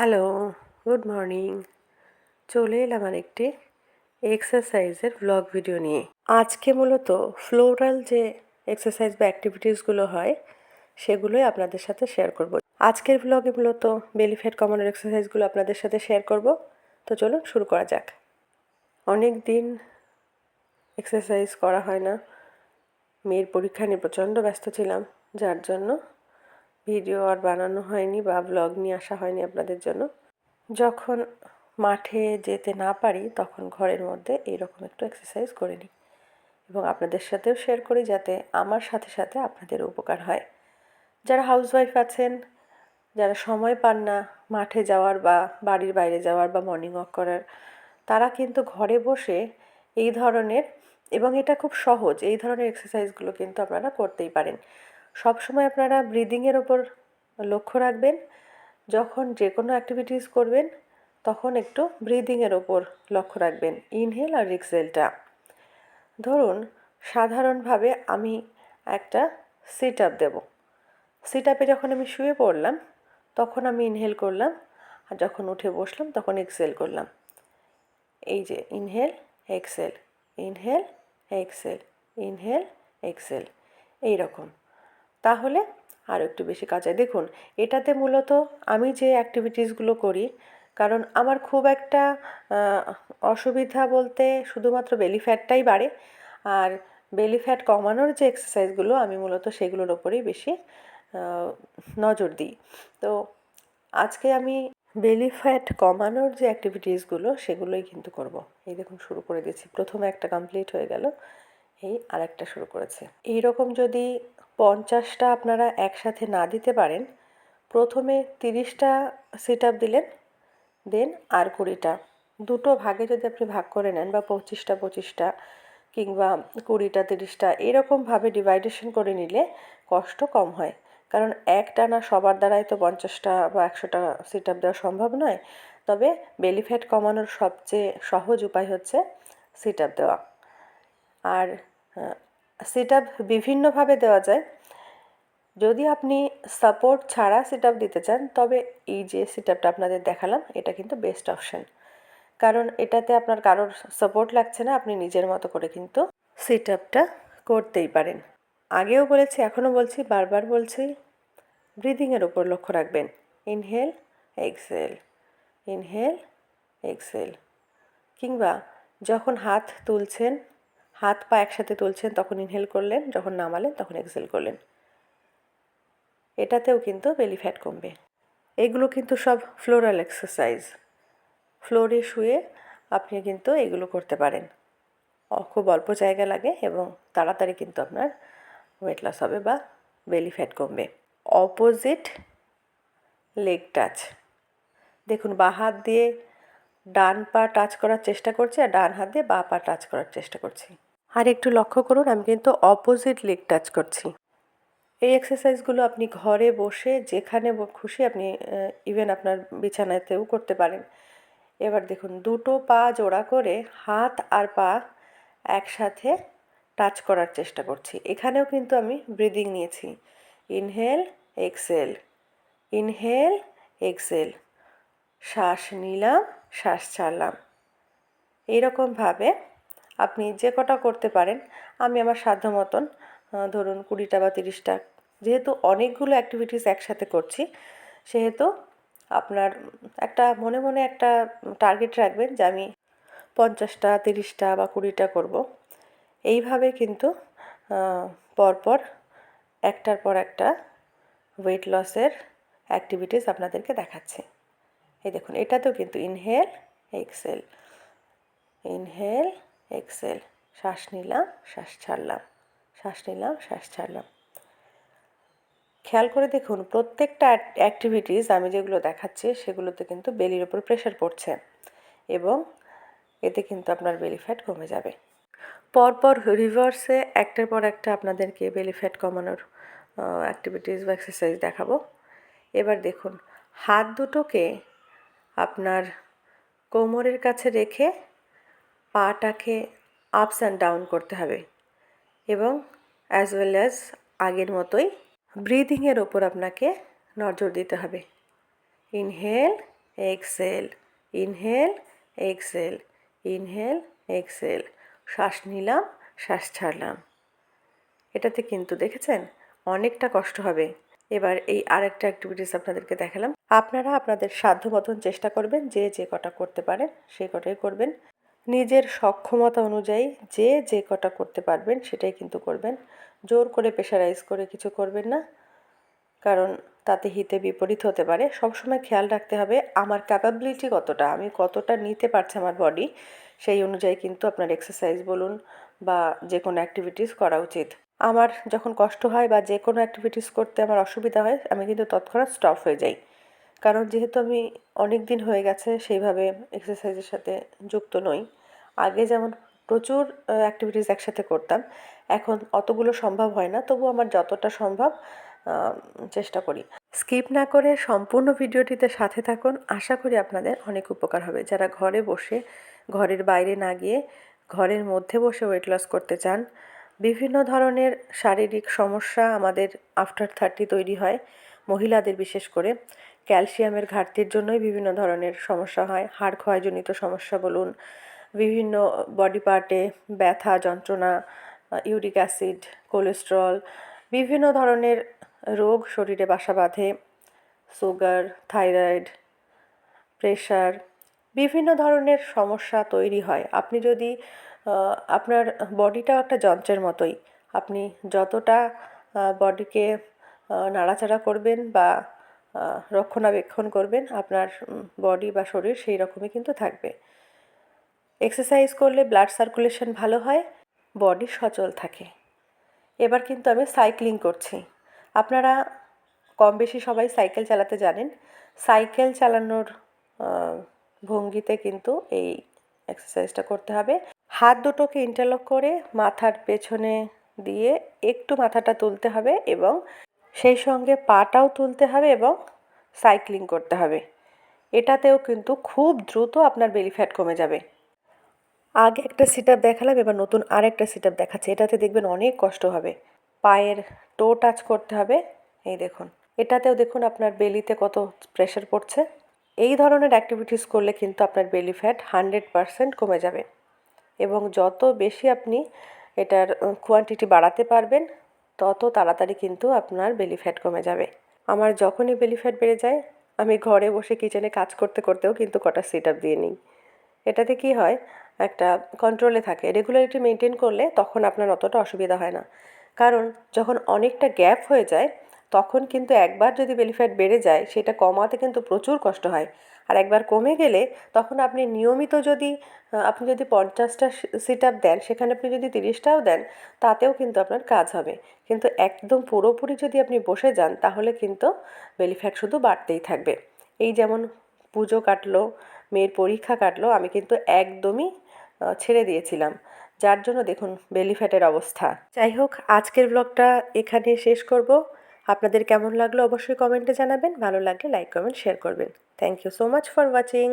Hello good morning চলে এলাম আর একটি এক্সারসাইজের ব্লগ ভিডিও নিয়ে। আজকে মূলত ফ্লোরাল যে এক্সারসাইজ বা অ্যাক্টিভিটিসগুলো হয়, সেগুলোই আপনাদের সাথে শেয়ার করব। আজকের ব্লগে মূলত বেলিফ্যাট কমানোর এক্সারসাইজগুলো আপনাদের সাথে শেয়ার করব। তো চলুন শুরু করা যাক। অনেক দিন এক্সারসাইজ করা হয় না। মেয়ের পরীক্ষা নিয়ে প্রচণ্ড ব্যস্ত ছিলাম, যার জন্য ভিডিও আর বানানো হয়নি বা ব্লগ নিয়ে আসা হয়নি আপনাদের জন্য। যখন মাঠে যেতে না পারি, তখন ঘরের মধ্যে এইরকম একটু এক্সারসাইজ করে নিই এবং আপনাদের সাথেও শেয়ার করি যাতে আমার সাথে সাথে আপনাদের উপকার হয়। যারা হাউসওয়াইফ আছেন, যারা সময় পান না মাঠে যাওয়ার বা বাড়ির বাইরে যাওয়ার বা মর্নিং ওয়াক করার, তারা কিন্তু ঘরে বসে এই ধরনের এবং এটা খুব সহজ, এই ধরনের এক্সারসাইজগুলো কিন্তু আপনারা করতেই পারেন। সবসময় আপনারা ব্রিদিংয়ের ওপর লক্ষ্য রাখবেন। যখন যে কোনো অ্যাক্টিভিটিস করবেন, তখন একটু ব্রিদিংয়ের ওপর লক্ষ্য রাখবেন। ইনহেল আর এক্সেলটা ধরুন, সাধারণভাবে আমি একটা সিট আপ দেবো। সিট আপে যখন আমি শুয়ে পড়লাম, তখন আমি ইনহেল করলাম। আর যখন উঠে বসলাম, তখন এক্সেল করলাম। এই যে inhale exhale inhale exhale inhale exhale এই রকম তাহলে আরও একটু বেশি কাজ। দেখুন, এটাতে মূলত আমি যে অ্যাক্টিভিটিসগুলো করি, কারণ আমার খুব একটা অসুবিধা বলতে শুধুমাত্র বেলি ফ্যাটটাই বাড়ে, আর বেলি ফ্যাট কমানোর যে এক্সারসাইজগুলো আমি মূলত সেগুলোর ওপরেই বেশি নজর দিই। তো আজকে আমি বেলি ফ্যাট কমানোর যে অ্যাক্টিভিটিসগুলো সেগুলোই কিন্তু করব। এই দেখুন, শুরু করে দিয়েছি। প্রথমে একটা কমপ্লিট হয়ে গেল, এই আরেকটা শুরু করেছে। এই রকম যদি পঞ্চাশটা আপনারা একসাথে না দিতে পারেন। প্রথমে তিরিশটা সিট আপ দিলেন দেন আর কুড়িটা। দুটো ভাগে যদি আপনি ভাগ করে নেন বা পঁচিশটা পঁচিশটা কিংবা কুড়িটা, তিরিশটা, এরকমভাবে ডিভাইডেশন করে নিলে কষ্ট কম হয়। কারণ এক টানা সবার দ্বারাই তো পঞ্চাশটা বা একশোটা সিট আপ দেওয়া সম্ভব নয়। তবে বেলি ফ্যাট কমানোর সবচেয়ে সহজ উপায় হচ্ছে সিট আপ দেওয়া। আর সিট আপ বিভিন্নভাবে দেওয়া যায়। যদি আপনি সাপোর্ট ছাড়া সিট আপ দিতে চান, তবে এই যে সিট আপটা আপনাদের দেখালাম, এটা কিন্তু বেস্ট অপশান কারণ এটাতে আপনার কারোর সাপোর্ট লাগছে না, আপনি নিজের মতো করে কিন্তু সিট আপটা করতেই পারেন। আগেও বলেছি, এখনও বলছি, বারবার বলছি ব্রিদিংয়ের উপর লক্ষ্য রাখবেন। ইনহেল এক্সেল ইনহেল এক্সেল কিংবা যখন হাত তুলছেন হাত পা একসাথে তুলছেন, তখন ইনহেল করলেন, যখন নামালেন, তখন এক্সেল করলেন। এটাতেও কিন্তু বেলি ফ্যাট কমবে। এগুলো কিন্তু সব ফ্লোরাল এক্সারসাইজ ফ্লোরে শুয়ে আপনি কিন্তু এগুলো করতে পারেন। খুব অল্প জায়গা লাগে এবং তাড়াতাড়ি কিন্তু আপনার ওয়েট লস হবে বা বেলি ফ্যাট কমবে। অপোজিট লেগ টাচ দেখুন, বা হাত দিয়ে ডান পা টাচ করার চেষ্টা করছি আর ডান হাত দিয়ে বা পা টাচ করার চেষ্টা করছি। আর একটু লক্ষ্য করুন, আমি কিন্তু অপোজিট লেগ টাচ করছি। এই এক্সারসাইজগুলো আপনি ঘরে বসে যেখানে খুশি আপনি ইভেন আপনার বিছানাতেও করতে পারেন। এবার দেখুন, দুটো পা জোড়া করে হাত আর পা একসাথে টাচ করার চেষ্টা করছি। এখানেও কিন্তু আমি ব্রিদিং নিয়েছি। ইনহেল এক্সেল ইনহেল এক্সেল শ্বাস নিলাম, শ্বাস ছাড়লাম। এইরকমভাবে আপনি যে কটা করতে পারেন, আমি আমার সাধ্য মতন ধরুন কুড়িটা বা তিরিশটা, যেহেতু অনেকগুলো অ্যাক্টিভিটিস একসাথে করছি, সেহেতু আপনার একটা মনে মনে একটা টার্গেট রাখবেন যে আমি পঞ্চাশটা, তিরিশটা বা কুড়িটা করব। এইভাবে কিন্তু পরপর একটার পর একটা ওয়েট লসের অ্যাক্টিভিটিস আপনাদেরকে দেখাচ্ছি। এই দেখুন, এটা তো কিন্তু ইনহেল এক্সেল ইনহেল এক্সেল, শ্বাস নিলাম, শ্বাস ছাড়লাম, শ্বাস নিলাম, শ্বাস ছাড়লাম। খেয়াল করে দেখুন, প্রত্যেকটা অ্যাক্টিভিটিস আমি যেগুলো দেখাচ্ছি, সেগুলোতে কিন্তু বেলির ওপর প্রেশার পড়ছে এবং এতে কিন্তু আপনার বেলি ফ্যাট কমে যাবে। পরপর রিভার্সে একটার পর একটা আপনাদেরকে বেলি ফ্যাট কমানোর অ্যাক্টিভিটিস বা এক্সারসাইজ দেখাবো। এবার দেখুন, হাত দুটোকে আপনার কোমরের কাছে রেখে পাটাকে আপস অ্যান্ড ডাউন করতে হবে এবং অ্যাজ ওয়েল অ্যাজ আগের মতোই ব্রিদিংয়ের ওপর আপনাকে নজর দিতে হবে। Inhale exhale inhale exhale inhale exhale শ্বাস নিলাম, শ্বাস ছাড়লাম। এটাতে কিন্তু দেখেছেন অনেকটা কষ্ট হবে। এবার এই আরেকটা অ্যাক্টিভিটিস আপনাদেরকে দেখালাম। আপনারা আপনাদের সাধ্য মতন চেষ্টা করবেন যে যে কটা করতে পারেন সেই কটাই করবেন। নিজের সক্ষমতা অনুযায়ী যে যে কটা করতে পারবেন সেটাই কিন্তু করবেন। জোর করে প্রেশারাইজ করে কিছু করবেন না। কারণ তাতে হিতে বিপরীত হতে পারে। সবসময় খেয়াল রাখতে হবে আমার ক্যাপাবিলিটি কতটা, আমি কতটা নিতে পারছি আমার বডি সেই অনুযায়ী কিন্তু আপনার এক্সারসাইজ বলুন বা যে কোনো অ্যাক্টিভিটিস করা উচিত। আমার যখন কষ্ট হয় বা যে কোনো অ্যাক্টিভিটিস করতে আমার অসুবিধা হয়, আমি কিন্তু তৎক্ষণাৎ স্টপ হয়ে যাই। কারণ যেহেতু আমি অনেক দিন হয়ে গেছে সেইভাবে এক্সারসাইজের সাথে যুক্ত নই। আগে যেমন প্রচুর অ্যাক্টিভিটিস একসাথে করতাম, এখন অতগুলো সম্ভব হয় না তবু আমার যতটা সম্ভব চেষ্টা করি। স্কিপ না করে সম্পূর্ণ ভিডিওটিতে সাথে থাকুন। আশা করি আপনাদের অনেক উপকার হবে। যারা ঘরে বসে, ঘরের বাইরে না গিয়ে ঘরের মধ্যে বসে ওয়েট লস করতে চান, বিভিন্ন ধরনের শারীরিক সমস্যা আমাদের আফটার থার্টি তৈরি হয়, মহিলাদের বিশেষ করে। ক্যালসিয়ামের ঘাটতির জন্যই বিভিন্ন ধরনের সমস্যা হয়। হাড় ক্ষয়জনিত সমস্যা বলুন, বিভিন্ন বডি পার্টে ব্যথা, যন্ত্রণা, ইউরিক অ্যাসিড, কোলেস্ট্রল, বিভিন্ন ধরনের রোগ শরীরে বাসা বাঁধে, সুগার, থাইরয়েড, প্রেশার, বিভিন্ন ধরনের সমস্যা তৈরি হয়। আপনি যদি আপনার বডিটাও একটা যন্ত্রের মতোই, আপনি যতটা বডিকে নাড়াচাড়া করবেন বা রক্ষণাবেক্ষণ করবেন, আপনার বডি বা শরীর সেই রকমই কিন্তু থাকবে। এক্সারসাইজ করলে ব্লাড সার্কুলেশন ভালো হয় বডি সচল থাকে। এবার কিন্তু আমি সাইক্লিং করছি। আপনারা কম বেশি সবাই সাইকেল চালাতে জানেন। সাইকেল চালানোর ভঙ্গিতে কিন্তু এই এক্সারসাইজটা করতে হবে। হাত দুটোকে ইন্টারলক করে মাথার পেছনে দিয়ে একটু মাথাটা তুলতে হবে এবং সেই সঙ্গে পাটাও তুলতে হবে এবং সাইক্লিং করতে হবে। এটাতেও কিন্তু খুব দ্রুত আপনার বেলি ফ্যাট কমে যাবে। আগে একটা সিট আপ দেখালাম, এবার নতুন আরেকটা সিট আপ দেখাচ্ছে। এটাতে দেখবেন অনেক কষ্ট হবে। পায়ের টো টাচ করতে হবে। এই দেখুন। এটাতেও দেখুন আপনার বেলিতে কত প্রেশার পড়ছে। এই ধরনের অ্যাক্টিভিটিস করলে কিন্তু আপনার বেলি ফ্যাট হান্ড্রেড পারসেন্ট কমে যাবে। এবং যত বেশি আপনি এটার কোয়ান্টিটি বাড়াতে পারবেন তত তাড়াতাড়ি কিন্তু আপনার বেলি ফ্যাট কমে যাবে। আমার যখনই বেলি ফ্যাট বেড়ে যায়, আমি ঘরে বসে কিচেনে কাজ করতে করতেও কিন্তু কটা সিট আপ দিয়ে নিই। এটাতে কি হয়, একটা কন্ট্রোলে থাকে। রেগুলারিটি মেনটেন করলে তখন আপনার অতটা অসুবিধা হয় না। কারণ যখন অনেকটা গ্যাপ হয়ে যায়, তখন কিন্তু একবার যদি বেলি ফ্যাট বেড়ে যায়, সেটা কমাতে কিন্তু প্রচুর কষ্ট হয়। আর একবার কমে গেলে তখন আপনি নিয়মিত যদি আপনি যদি পঞ্চাশটা সিট আপ দেন, সেখানে আপনি যদি তিরিশটাও দেন, তাতেও কিন্তু আপনার কাজ হবে। কিন্তু একদম পুরোপুরি যদি আপনি বসে যান, তাহলে কিন্তু বেলি ফ্যাট শুধু বাড়তেই থাকবে। এই যেমন পুজো কাটলো, মেয়ের পরীক্ষা কাটলো, আমি কিন্তু একদমই ছেড়ে দিয়েছিলাম। যার জন্য দেখুন বেলি ফ্যাটের অবস্থা। যাই হোক, আজকের ব্লগটা এখানে শেষ করব। আপনাদের কেমন লাগল অবশ্যই কমেন্টে জানাবেন। ভালো লাগলে লাইক, কমেন্ট শেয়ার করবেন। Thank you so much for watching